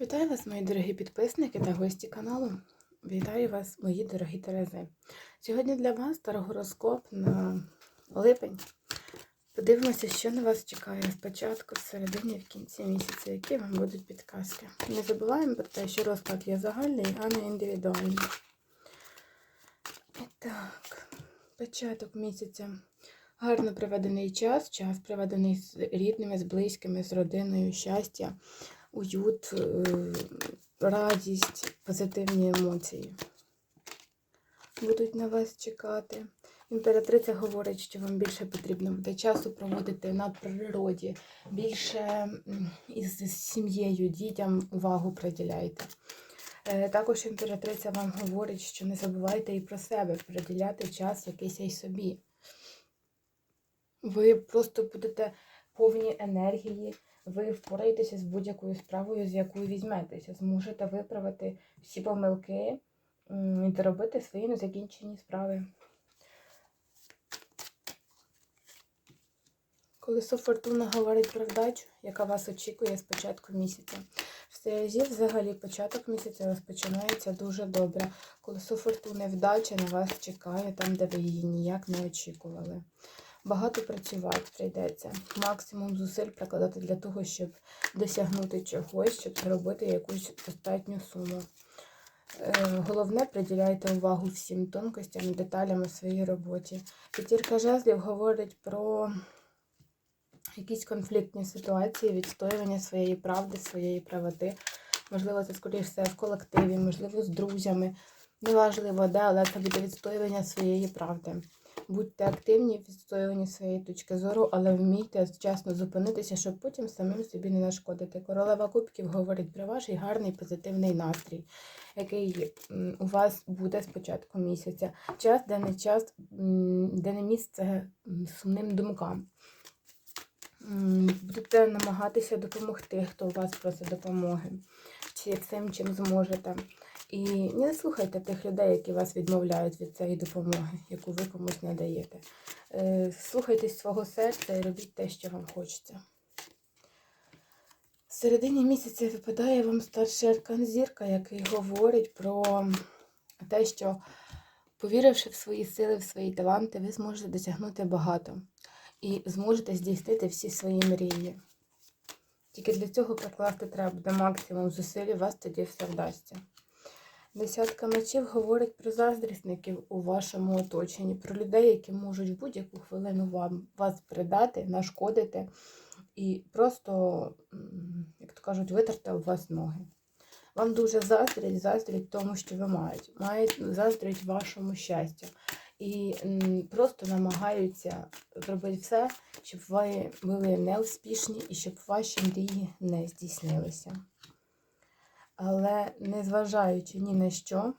Вітаю вас, мої дорогі підписники та гості каналу. Вітаю вас, мої дорогі Терези. Сьогодні для вас старогороскоп на липень. Подивимося, що на вас чекає спочатку, в середині, в кінці місяця, які вам будуть підказки. Не забуваємо про те, що розклад є загальний, а не індивідуальний. І так, початок місяця. Гарно проведений час, час проведений з рідними, з близькими, з родиною, щастя уют, е, радість, позитивні емоції будуть на вас чекати. Імператриця говорить, що вам більше потрібно буде часу проводити на природі, більше із сім'єю, дітям увагу приділяйте. Е, Також імператриця вам говорить, що не забувайте і про себе, приділяти час якийсь і собі. Ви просто будете повні енергії, ви впораєтеся з будь-якою справою, з якою візьметеся. Зможете виправити всі помилки і доробити свої незакінчені справи. Колесо фортуна говорить про вдачу, яка вас очікує з початку місяця. В Терезі взагалі початок місяця розпочинається дуже добре. Колесо фортуни вдача на вас чекає там, де ви її ніяк не очікували. Багато працювати прийдеться. Максимум зусиль прикладати для того, щоб досягнути чогось, щоб заробити якусь достатню суму. Е, Головне, приділяйте увагу всім тонкостям, і деталям у своїй роботі. П'ятірка жезлів говорить про якісь конфліктні ситуації, відстоювання своєї правди, своєї правоти. Можливо, це скоріш все в колективі, можливо, з друзями. Неважливо, де, але це буде відстоювання своєї правди. Будьте активні в відстоюванні своєї точки зору, але вмійте вчасно зупинитися, щоб потім самим собі не нашкодити. Королева Кубків говорить про ваш гарний позитивний настрій, який у вас буде з початку місяця. Час, де не час, де не місце сумним думкам. Будете намагатися допомогти, хто у вас просить допомоги, чи цим, чим зможете. І не слухайте тих людей, які вас відмовляють від цієї допомоги, яку ви комусь надаєте. Е, Слухайтесь свого серця і робіть те, що вам хочеться. В середині місяця випадає вам старший аркан зірка, який говорить про те, що, повіривши в свої сили, в свої таланти, ви зможете досягнути багато і зможете здійснити всі свої мрії. Тільки для цього прикласти треба буде максимум зусиль, у вас тоді все вдасться. Десятка мечів говорить про заздрісників у вашому оточенні, про людей, які можуть в будь-яку хвилину вам вас придати, нашкодити і просто, як то кажуть, витерти об вас ноги. Вам дуже заздрять, заздрять тому, що ви маєте. Мають заздрять вашому щастю. І просто намагаються зробити все, щоб ви були неуспішні і щоб ваші мрії не здійснилися. Але незважаючи ні на що,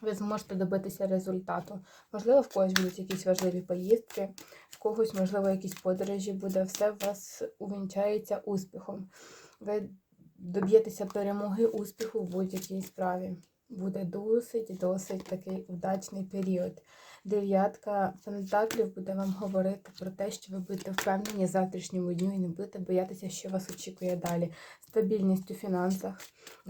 ви зможете добитися результату. Можливо, в когось будуть якісь важливі поїздки, в когось, можливо, якісь подорожі буде. Все у вас увінчається успіхом. Ви доб'єтеся перемоги, успіху в будь-якій справі. Буде досить, досить такий удачний період. Дев'ятка пентаклів буде вам говорити про те, що ви будете впевнені в завтрашньому дню і не будете боятися, що вас очікує далі. Стабільність у фінансах,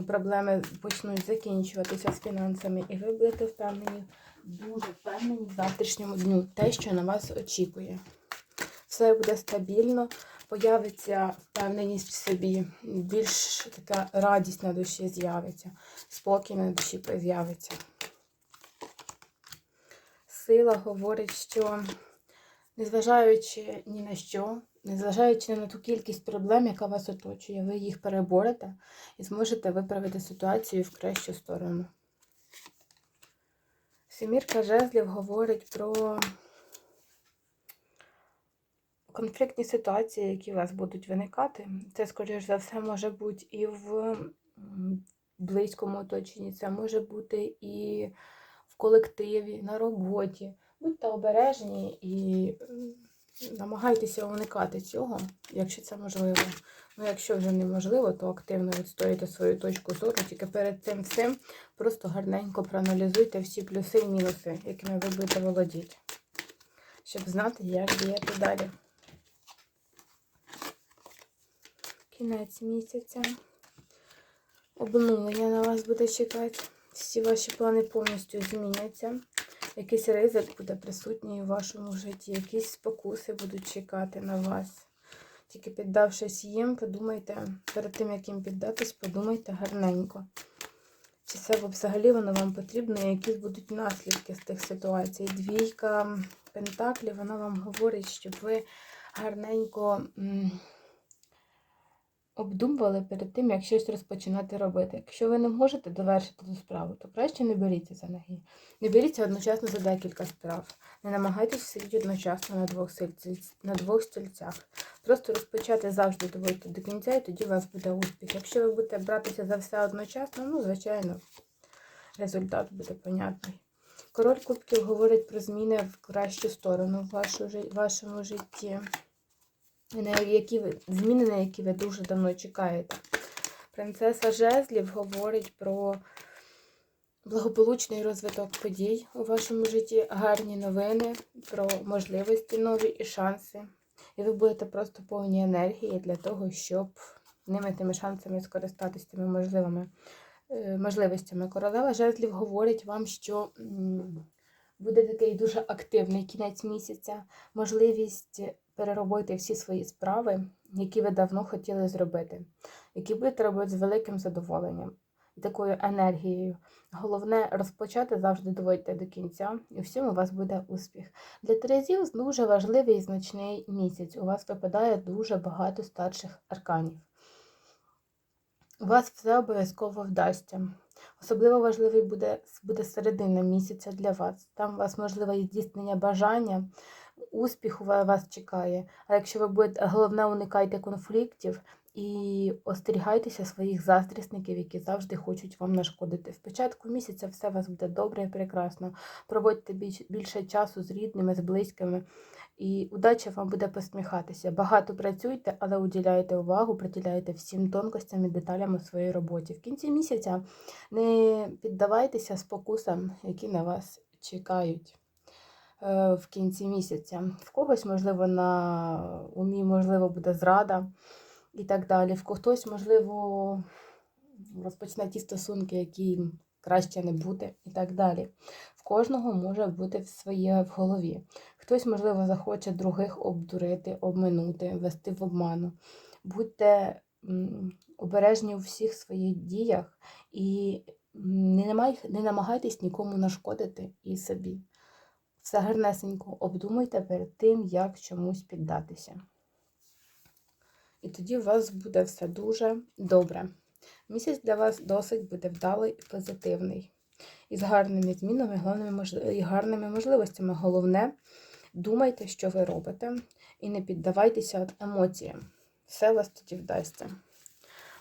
проблеми почнуть закінчуватися з фінансами, і ви будете впевнені, дуже впевнені в завтрашньому дню, те, що на вас очікує. Все буде стабільно, появиться впевненість в собі, більш така радість на душі з'явиться, спокій на душі з'явиться. Сила говорить, що незважаючи ні на що, незважаючи на ту кількість проблем, яка вас оточує, ви їх переборете і зможете виправити ситуацію в кращу сторону. Семірка жезлів говорить про конфліктні ситуації, які у вас будуть виникати. Це, скоріш за все, може бути і в близькому оточенні, це може бути і колективі, на роботі. Будьте обережні і намагайтеся уникати цього, якщо це можливо. Ну, якщо вже неможливо, то активно відстоюйте свою точку зору. Тільки перед цим всім просто гарненько проаналізуйте всі плюси і мінуси, якими ви будете володіти, щоб знати, як діяти далі. Кінець місяця. Обнулення на вас буде чекати. Всі ваші плани повністю зміняться. Якийсь ризик буде присутній у вашому житті, якісь спокуси будуть чекати на вас. Тільки піддавшись їм, подумайте, перед тим, як їм піддатись, подумайте гарненько. Чи це взагалі воно вам потрібно, і які будуть наслідки з тих ситуацій. Двійка Пентаклів, вона вам говорить, щоб ви гарненько обдумували перед тим, як щось розпочинати робити. Якщо ви не можете довершити ту справу, то краще не беріться за ноги. Не беріться одночасно за декілька справ. Не намагайтесь сидіти одночасно на двох, сильці- на двох стільцях. Просто розпочати завжди доводити до кінця, і тоді у вас буде успіх. Якщо ви будете братися за все одночасно, ну, звичайно, результат буде понятний. Король кубків говорить про зміни в кращу сторону в вашому житті. Які ви, зміни, на які ви дуже давно чекаєте. Принцеса Жезлів говорить про благополучний розвиток подій у вашому житті, гарні новини, про можливості нові і шанси. І ви будете просто повні енергії для того, щоб ними тими шансами скористатися тими можливими е, можливостями. Королева жезлів говорить вам, що буде такий дуже активний кінець місяця, можливість переробити всі свої справи, які ви давно хотіли зробити, які будете робити з великим задоволенням і такою енергією. Головне розпочати завжди доводьте до кінця, і всім у вас буде успіх. Для Терезів дуже важливий і значний місяць. У вас випадає дуже багато старших арканів. У вас все обов'язково вдасться. Особливо важливий буде, буде середина місяця для вас. Там у вас можливе здійснення бажання, успіху вас чекає. А якщо ви будете, головне, уникайте конфліктів і остерігайтеся своїх заздрісників, які завжди хочуть вам нашкодити. В початку місяця все у вас буде добре і прекрасно. Проводьте більше часу з рідними, з близькими, і удача вам буде посміхатися. Багато працюйте, але уділяйте увагу, приділяйте всім тонкостям і деталям у своїй роботі. В кінці місяця не піддавайтеся спокусам, які на вас чекають е, в кінці місяця. В когось, можливо, на умі, можливо, буде зрада і так далі. В хтось, можливо, розпочне ті стосунки, які краще не бути, і так далі. В кожного може бути своє в голові. Хтось, можливо, захоче других обдурити, обминути, вести в обману. Будьте обережні у всіх своїх діях і не, намагайтесь нікому нашкодити і собі. Все гарнесенько обдумуйте перед тим, як чомусь піддатися. І тоді у вас буде все дуже добре. Місяць для вас досить буде вдалий і позитивний. І з гарними змінами і гарними можливостями. Головне, думайте, що ви робите, і не піддавайтеся емоціям. Все вас тоді вдасться.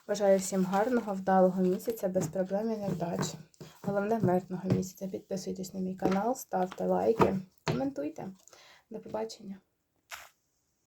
Бажаю всім гарного, вдалого місяця, без проблем і невдач. Головне мирного місяця. Підписуйтесь на мій канал, ставте лайки, коментуйте. До побачення.